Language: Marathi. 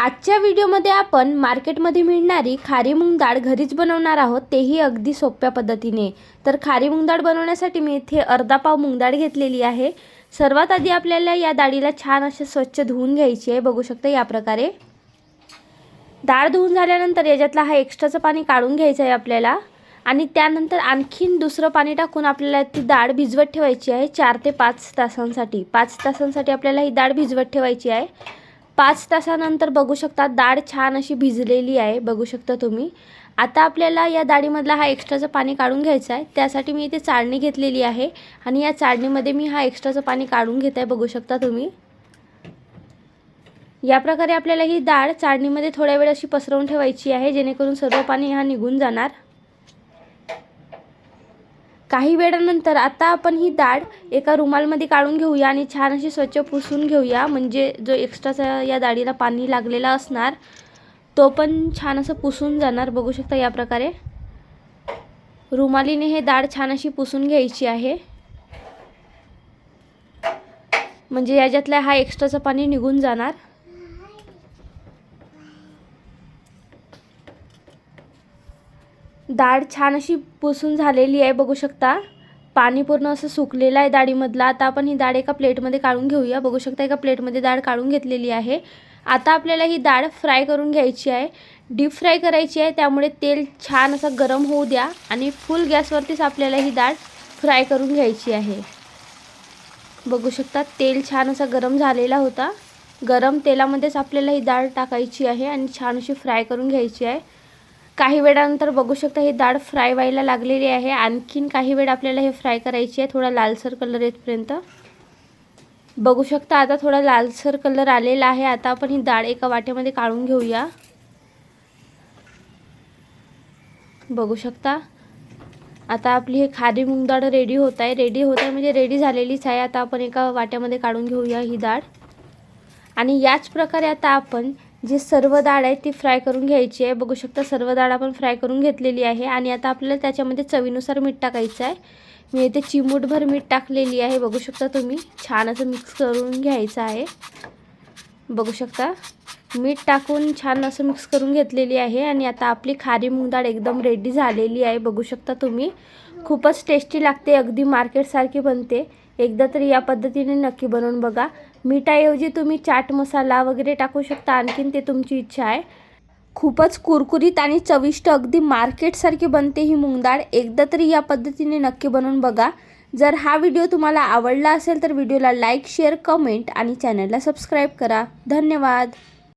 आजच्या व्हिडिओमध्ये आपण मार्केटमध्ये मिळणारी खारी मूग डाळ घरीच बनवणार आहोत तेही अगदी सोप्या पद्धतीने. तर खारी मूग डाळ बनवण्यासाठी मी इथे अर्धा पाव मूग डाळ घेतलेली आहे. सर्वात आधी आपल्याला या डाळीला छान असे स्वच्छ धुवून घ्यायची आहे. बघू शकता या प्रकारे. डाळ धुवून झाल्यानंतर याच्यातला हा एक्स्ट्राचं पाणी काढून घ्यायचं आहे आपल्याला. आणि त्यानंतर आणखीन दुसरं पाणी टाकून आपल्याला ती डाळ भिजवत ठेवायची आहे चार ते पाच तासांसाठी. पाच तासांसाठी आपल्याला ही डाळ भिजवत ठेवायची आहे. पाच तासानंतर बघू शकता डाळ छान अशी भिजलेली आहे बघू शकता तुम्ही. आता आपल्याला या डाळीमधला हा एक्स्ट्राचं पाणी काढून घ्यायचं आहे. त्यासाठी मी इथे चाळणी घेतलेली आहे आणि या चाळणीमध्ये मी हा एक्स्ट्राचं पाणी काढून घेत आहे बघू शकता तुम्ही. या प्रकारे आपल्याला ही डाळ चाळणीमध्ये थोड्या वेळ अशी पसरवून ठेवायची आहे जेणेकरून सर्व पाणी हा निघून जाणार. काही वेळानंतर आता आपण ही डाळ एका रुमालमध्ये काढून घेऊया आणि छान अशी स्वच्छ पुसून घेऊया. म्हणजे जो एक्स्ट्राचा या डाळीला पाणी लागलेला असणार तो पण छान असं पुसून जाणार. बघू शकता या प्रकारे. रुमालीने हे डाळ छान अशी पुसून घ्यायची आहे. म्हणजे याच्यातला हा एक्स्ट्राचं पाणी निघून जाणार. डाळ छान अशी पुसून झालेली आहे बघू शकता. पाणी पूर्ण असं सुकलेलं आहे डाळीमधलं आता आपण ही डाळ एका प्लेटमध्ये काढून घेऊया. बघू शकता एका प्लेटमध्ये डाळ काढून घेतलेली आहे. आता आपल्याला ही डाळ फ्राय करून घ्यायची आहे. डीप फ्राय करायची आहे त्यामुळे तेल छान असं गरम होऊ द्या आणि फुल गॅसवरतीच आपल्याला ही डाळ फ्राय करून घ्यायची आहे. बघू शकता तेल छान असा गरम झालेला होता. गरम तेलामध्येच आपल्याला ही डाळ टाकायची आहे आणि छान अशी फ्राय करून घ्यायची आहे. काही वेळानंतर बघू शकता ही डाळ फ्राय व्हायला लागलेली आहे. आणखीन काही वेळ आपल्याला हे फ्राय करायची आहे. थोडा लालसर कलर येतपर्यंत. बघू शकता आता थोडा लालसर कलर आलेला आहे. आता आपण ही डाळ एका वाट्यामध्ये काढून घेऊया. बघू शकता. आता आपली हे खारी मूग डाळ रेडी होत आहे. रेडी होत आहे म्हणजे रेडी झालेलीच आहे. आता आपण एका वाट्यामध्ये काढून घेऊया ही डाळ आणि याच प्रकारे आता आपण जी सर्व डाळ आहे ती फ्राय करून घ्यायची आहे. बघू शकता सर्व डाळ आपण फ्राय करून घेतलेली आहे. आणि आता आपल्याला त्याच्यामध्ये चवीनुसार मीठ टाकायचं आहे. मी इथे चिमूटभर मीठ टाकलेली आहे. बघू शकता तुम्ही छान असं मिक्स करून घ्यायचं आहे. बघू शकता मीठ टाकून छान असं मिक्स करून घेतलेली आहे. आणि आता आपली खारी मूग डाळ एकदम रेडी झालेली आहे. बघू शकता तुम्ही खूपच टेस्टी लागते. अगदी मार्केटसारखी बनते. एकदा तरी या पद्धतीने नक्की बनवून बघा. मिठाऐवजी तुम्ही चाट मसाला वगैरे टाकू शकता. आणखीन ते तुमची इच्छा आहे. खूपच कुरकुरीत आणि चविष्ट अगदी मार्केटसारखी बनते ही मूग एकदा तरी या पद्धतीने नक्की बनवून बघा. जर हा व्हिडिओ तुम्हाला आवडला असेल तर व्हिडिओला लाईक शेअर कमेंट आणि चॅनलला सबस्क्राईब करा. धन्यवाद.